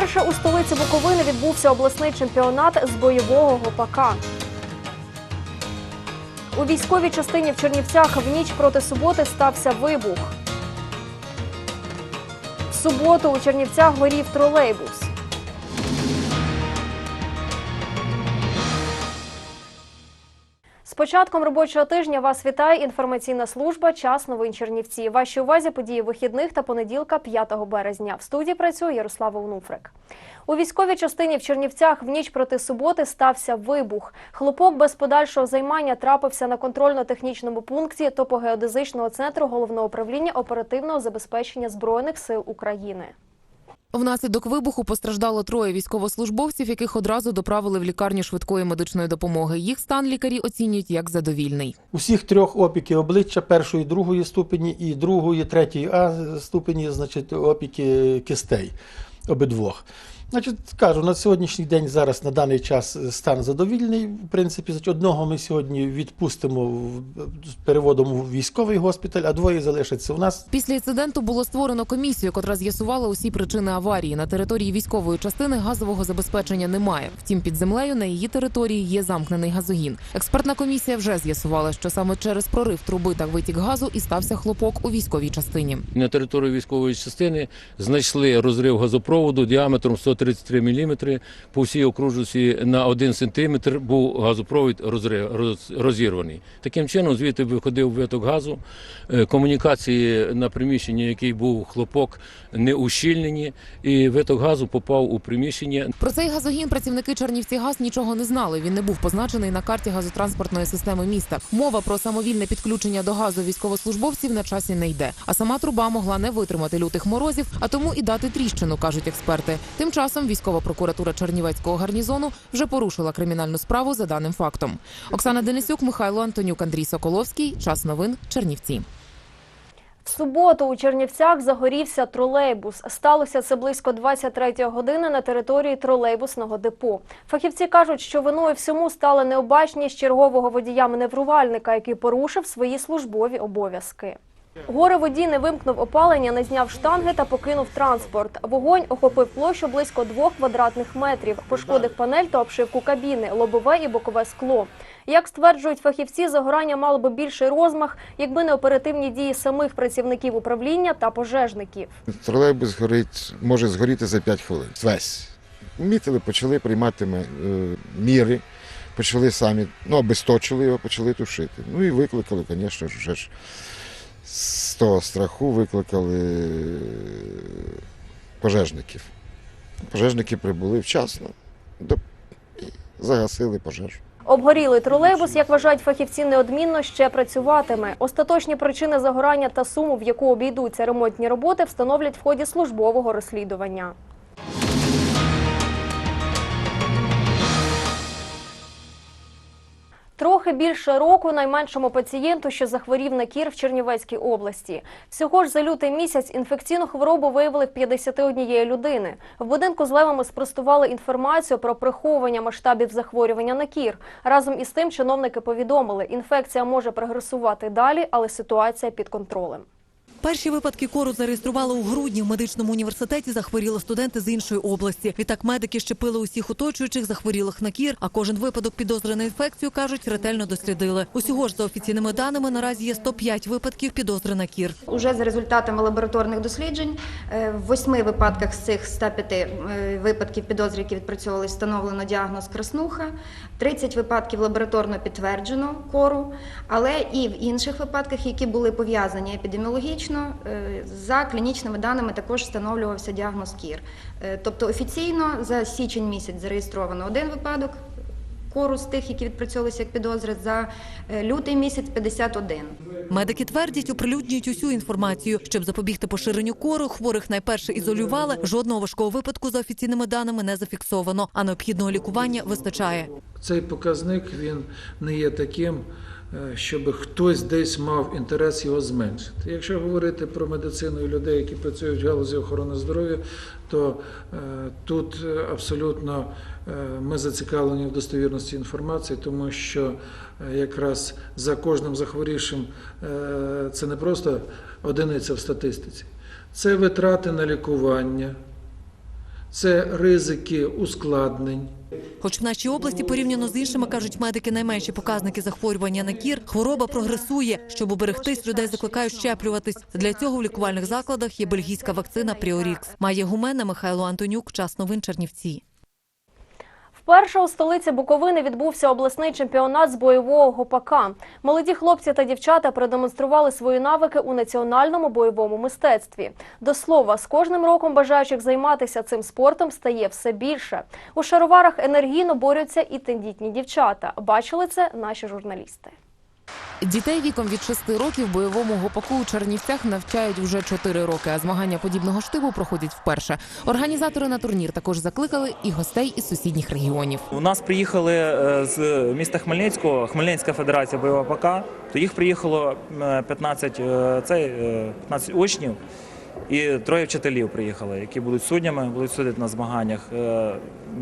Вперше у столиці Буковини відбувся обласний чемпіонат з бойового гопака. У військовій частині в Чернівцях в ніч проти суботи стався вибух. В суботу у Чернівцях горів тролейбус. Початком робочого тижня вас вітає інформаційна служба Час новин Чернівці. Вашій увазі події вихідних та понеділка 5 березня. В студії працює Ярослава Онуфрик. У військовій частині в Чернівцях в ніч проти суботи стався вибух. Хлопок без подальшого займання трапився на контрольно-технічному пункті топогеодезичного центру головного управління оперативного забезпечення збройних сил України. Внаслідок вибуху постраждало троє військовослужбовців, яких одразу доправили в лікарню швидкої медичної допомоги. Їх стан лікарі оцінюють як задовільний. Усіх трьох опіки обличчя першої, другої ступені і другої, третьої А ступені, значить, опіки кистей обидвох. Значить, кажу, на сьогоднішній день зараз на даний час стан задовільний. В принципі, значить, одного ми сьогодні відпустимо з переводом у військовий госпіталь, а двоє залишаться у нас. Після інциденту було створено комісію, котра з'ясувала усі причини аварії. На території військової частини газового забезпечення немає. Втім, під землею на її території є замкнений газогін. Експертна комісія вже з'ясувала, що саме через прорив труби та витік газу і стався хлопок у військовій частині. На території військової частини знайшли розрив газопроводу діаметром 133 мм. По всій окружності на 1 см був газопровід розірваний. Таким чином, звідти виходив виток газу. Е, Комунікації на приміщенні, який був хлопок, не ущільнені, і виток газу попав у приміщення. Про цей газогін працівники Чернівці газ нічого не знали. Він не був позначений на карті газотранспортної системи міста. Мова про самовільне підключення до газу військовослужбовців на часі не йде. А сама труба могла не витримати лютих морозів, а тому і дати тріщину, кажуть експерти. Тим часом військова прокуратура Чернівецького гарнізону вже порушила кримінальну справу за даним фактом. Оксана Денисюк, Михайло Антонюк, Андрій Соколовський. Час новин Чернівці. В суботу у Чернівцях загорівся тролейбус. Сталося це близько 23 години на території тролейбусного депо. Фахівці кажуть, що виною всьому стала необачність чергового водія-маневрувальника, який порушив свої службові обов'язки. Горе водій не вимкнув опалення, не зняв штанги та покинув транспорт. Вогонь охопив площу близько двох квадратних метрів, пошкодив панель та обшивку кабіни, лобове і бокове скло. Як стверджують фахівці, загорання мало би більший розмах, якби не оперативні дії самих працівників управління та пожежників. Тролейбус горить, може згоріти за 5 хвилин. Весь. Мітили, почали приймати е, міри, почали самі, ну, обесточили його, почали тушити. Ну і викликали, звісно ж, вже ж з того страху викликали е, пожежників. Пожежники прибули вчасно і загасили пожежу. Обгорілий тролейбус, як вважають фахівці, неодмінно ще працюватиме. Остаточні причини загорання та суму, в яку обійдуться ремонтні роботи, встановлять в ході службового розслідування. Трохи більше року найменшому пацієнту, що захворів на кір в Чернівецькій області. Всього ж за лютий місяць інфекційну хворобу виявили в 51 людини. В будинку з левами спростували інформацію про приховування масштабів захворювання на кір. Разом із тим чиновники повідомили, інфекція може прогресувати далі, але ситуація під контролем. Перші випадки кору зареєстрували у грудні. В медичному університеті захворіли студенти з іншої області. Відтак медики щепили усіх оточуючих захворілих на кір, а кожен випадок підозри на інфекцію, кажуть, ретельно дослідили. Усього ж за офіційними даними наразі є 105 випадків підозри на кір. Уже за результатами лабораторних досліджень е, в восьми випадках з цих 105 е, випадків підозр, які відпрацьовувалися, встановлено діагноз краснуха. 30 випадків лабораторно підтверджено кору, але і в інших випадках, які були пов'язані епідеміологічно, е, за клінічними даними також встановлювався діагноз кір. Е, Тобто офіційно за січень місяць зареєстровано один випадок. Кору з тих, які відпрацьовувалися як підозри, за е, лютий місяць 51. Медики твердять, оприлюднюють усю інформацію, щоб запобігти поширенню кору. Хворих найперше ізолювали. Жодного важкого випадку за офіційними даними не зафіксовано, а необхідного лікування вистачає. Цей показник він не є таким, щоб хтось десь мав інтерес його зменшити. Якщо говорити про медицину і людей, які працюють в галузі охорони здоров'я, то е, тут е, абсолютно е, ми зацікавлені в достовірності інформації, тому що е, якраз за кожним захворівшим е, це не просто одиниця в статистиці, це витрати на лікування. це ризики ускладнень. Хоч в нашій області порівняно з іншими кажуть медики найменші показники захворювання на кір, хвороба прогресує. Щоб уберегтись, людей закликають щеплюватись. Для цього в лікувальних закладах є бельгійська вакцина Пріорікс. Має гумена Михайло Антонюк. Час новин Чернівці. Вперше у столиці Буковини відбувся обласний чемпіонат з бойового гопака. Молоді хлопці та дівчата продемонстрували свої навики у національному бойовому мистецтві. До слова, з кожним роком бажаючих займатися цим спортом стає все більше. У шароварах енергійно борються і тендітні дівчата. Бачили це наші журналісти. Дітей віком від 6 років бойовому гопаку у Чернівцях навчають вже 4 роки, а змагання подібного штибу проходять вперше. Організатори на турнір також закликали і гостей із сусідніх регіонів. У нас приїхали е, з міста Хмельницького, Хмельницька федерація бойового ПК, то їх приїхало е, 15, це е, 15 учнів і троє вчителів приїхали, які будуть суднями, будуть судити на змаганнях. Е,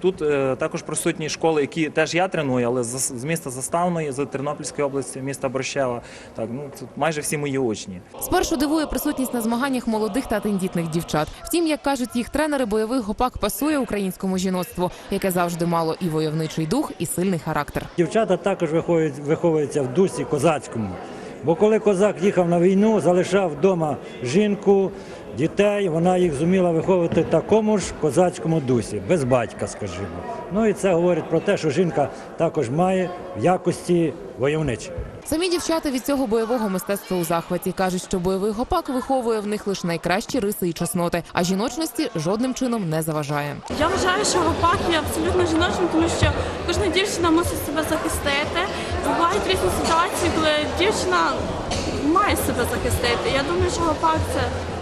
Тут е, також присутні школи, які теж я треную, але з з міста Заставної, з Тернопільської області, міста Борщева. Так, ну тут майже всі мої учні. Спершу дивує присутність на змаганнях молодих та тендітних дівчат. Втім, як кажуть їх тренери, бойовий гопак пасує українському жіноцтву, яке завжди мало і войовничий дух, і сильний характер. Дівчата також виходять, виховуються в дусі козацькому. Бо коли козак їхав на війну, залишав вдома жінку, дітей, вона їх зуміла виховувати в такому ж козацькому дусі, без батька, скажімо. Ну і це говорить про те, що жінка також має в якості войовничі. Самі дівчата від цього бойового мистецтва у захваті кажуть, що бойовий гопак виховує в них лише найкращі риси і чесноти, а жіночності жодним чином не заважає. Я вважаю, що гопак є абсолютно жіночим, тому що кожна дівчина мусить себе захистити. Бувають різні ситуації, коли дівчина має себе захистити. Я думаю, що гопак це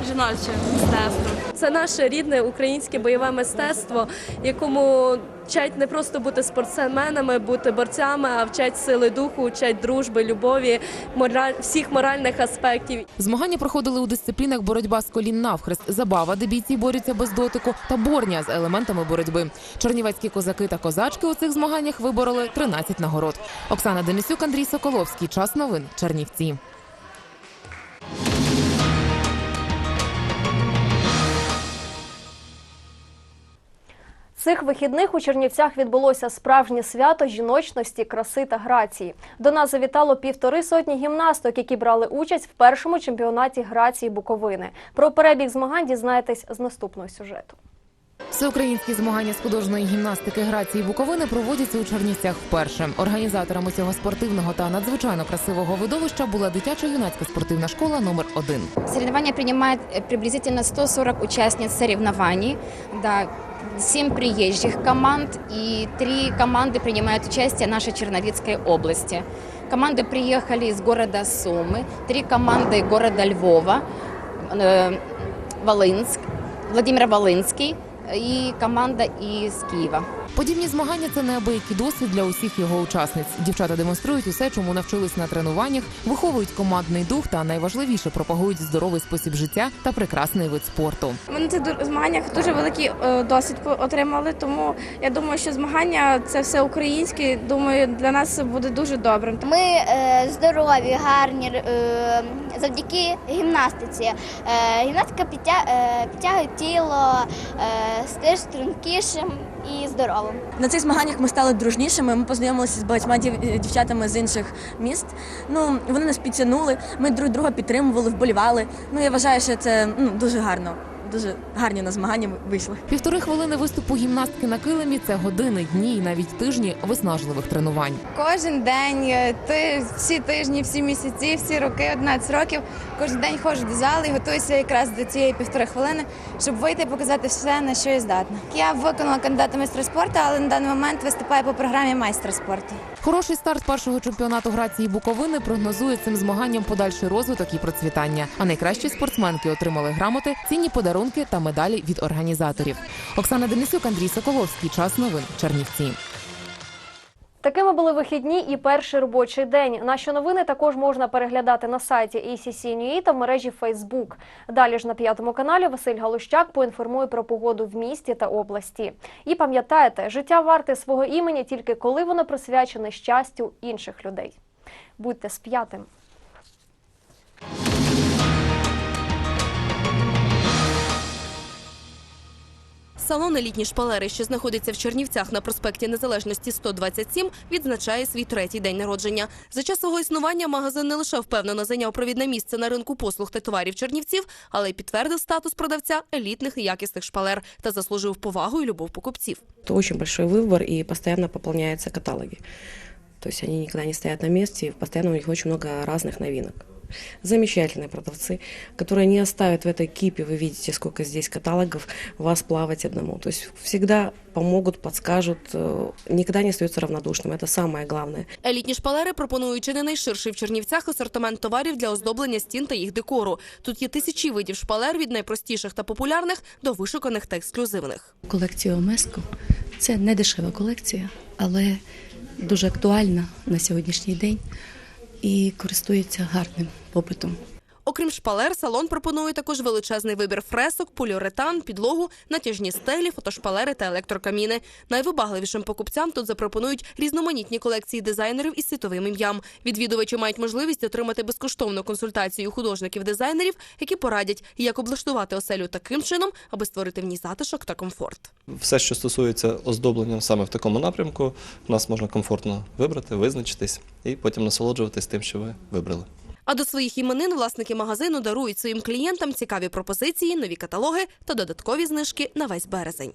жіноче мистецтво. Це наше рідне українське бойове мистецтво, якому вчать не просто бути спортсменами, бути борцями, а вчать сили духу, вчать дружби, любові, мораль всіх моральних аспектів. Змагання проходили у дисциплінах боротьба з колін навхрест, забава, де бійці борються без дотику, та борня з елементами боротьби. Чернівецькі козаки та козачки у цих змаганнях вибороли 13 нагород. Оксана Денисюк, Андрій Соколовський. Час новин. Чернівці. Цих вихідних у Чернівцях відбулося справжнє свято жіночності, краси та грації. До нас завітало півтори сотні гімнасток, які брали участь в першому чемпіонаті грації Буковини. Про перебіг змагань дізнаєтесь з наступного сюжету. Всеукраїнські змагання з художньої гімнастики грації Буковини проводяться у Чернівцях вперше. Організаторами цього спортивного та надзвичайно красивого видовища була дитяча юнацька спортивна школа номер 1 Соревнования принимает э, приблизительно 140 участниц соревнований. Да, 7 приезжих команд и 3 команды принимают участие нашей Черновицкой области. Команды приехали из города Сумы, 3 команды города Львова, э, Волынск, Владимир Волынский и команда из Киева. Подібні змагання це неабиякий досвід для усіх його учасниць. Дівчата демонструють усе, чому навчились на тренуваннях, виховують командний дух та найважливіше пропагують здоровий спосіб життя та прекрасний вид спорту. Ми на цих змаганнях дуже великий е, досвід по- отримали, тому я думаю, що змагання це все українське. Думаю, для нас буде дуже добре. Ми е, здорові, гарні е, завдяки гімнастиці. Е, гімнастика е, підтягує тіло, е, стаєш стрункішим і здоровим. На цих змаганнях ми стали дружнішими. Ми познайомилися з багатьма дів- дівчатами з інших міст. Ну вони нас підтягнули. Ми друг друга підтримували, вболівали. Ну я вважаю, що це ну дуже гарно. Дуже гарні на змагання вийшли. Півтори хвилини виступу гімнастки на килимі це години, дні і навіть тижні виснажливих тренувань. Кожен день, е, ти всі тижні, всі місяці, всі роки, 11 років. Кожен день ходжу до зали і готуюся якраз до цієї півтори хвилини, щоб вийти і показати все, на що я здатна. Я виконала кандидата майстра спорту, але на даний момент виступаю по програмі майстра спорту. Хороший старт першого чемпіонату грації Буковини прогнозує цим змаганням подальший розвиток і процвітання. А найкращі спортсменки отримали грамоти, цінні подарунки та медалі від організаторів. Оксана Денисюк, Андрій Соколовський. Час новин. Чернівці. Такими були вихідні і перший робочий день. Наші новини також можна переглядати на сайті ACC.NUA та в мережі Facebook. Далі ж на п'ятому каналі Василь Галущак поінформує про погоду в місті та області. І пам'ятайте, життя варте свого імені тільки коли воно присвячене щастю інших людей. Будьте з Салон «Елітні шпалери», що знаходиться в Чернівцях на проспекті Незалежності 127, відзначає свій третій день народження. За час свого існування магазин не лише впевнено зайняв провідне місце на ринку послуг та товарів Чернівців, але й підтвердив статус продавця елітних і якісних шпалер та заслужив повагу і любов покупців. Это очень большой выбор и постоянно пополняются каталоги. То есть они никогда не стоят на месте, и постоянно у них очень много разных новинок. Замечательные продавцы, которые не оставят в этой кипе, вы видите, сколько здесь каталогов, вас плавать одному. То есть всегда помогут, подскажут, э, никогда не остаются равнодушным. Это самое главное. Елітні шпалери пропонують чи не найширший в Чернівцях асортимент товарів для оздоблення стін та їх декору. Тут є тисячі видів шпалер від найпростіших та популярних до вишуканих та ексклюзивних. Колекція Омеско це не дешева колекція, але дуже актуальна на сьогоднішній день і користується гарним попитом. Окрім шпалер, салон пропонує також величезний вибір фресок, поліуретан, підлогу, натяжні стелі, фотошпалери та електрокаміни. Найвибагливішим покупцям тут запропонують різноманітні колекції дизайнерів із світовим ім'ям. Відвідувачі мають можливість отримати безкоштовну консультацію художників-дизайнерів, які порадять, як облаштувати оселю таким чином, аби створити в ній затишок та комфорт. Все, що стосується оздоблення саме в такому напрямку, нас можна комфортно вибрати, визначитись і потім насолоджуватись тим, що ви вибрали. А до своїх іменин власники магазину дарують своїм клієнтам цікаві пропозиції, нові каталоги та додаткові знижки на весь березень.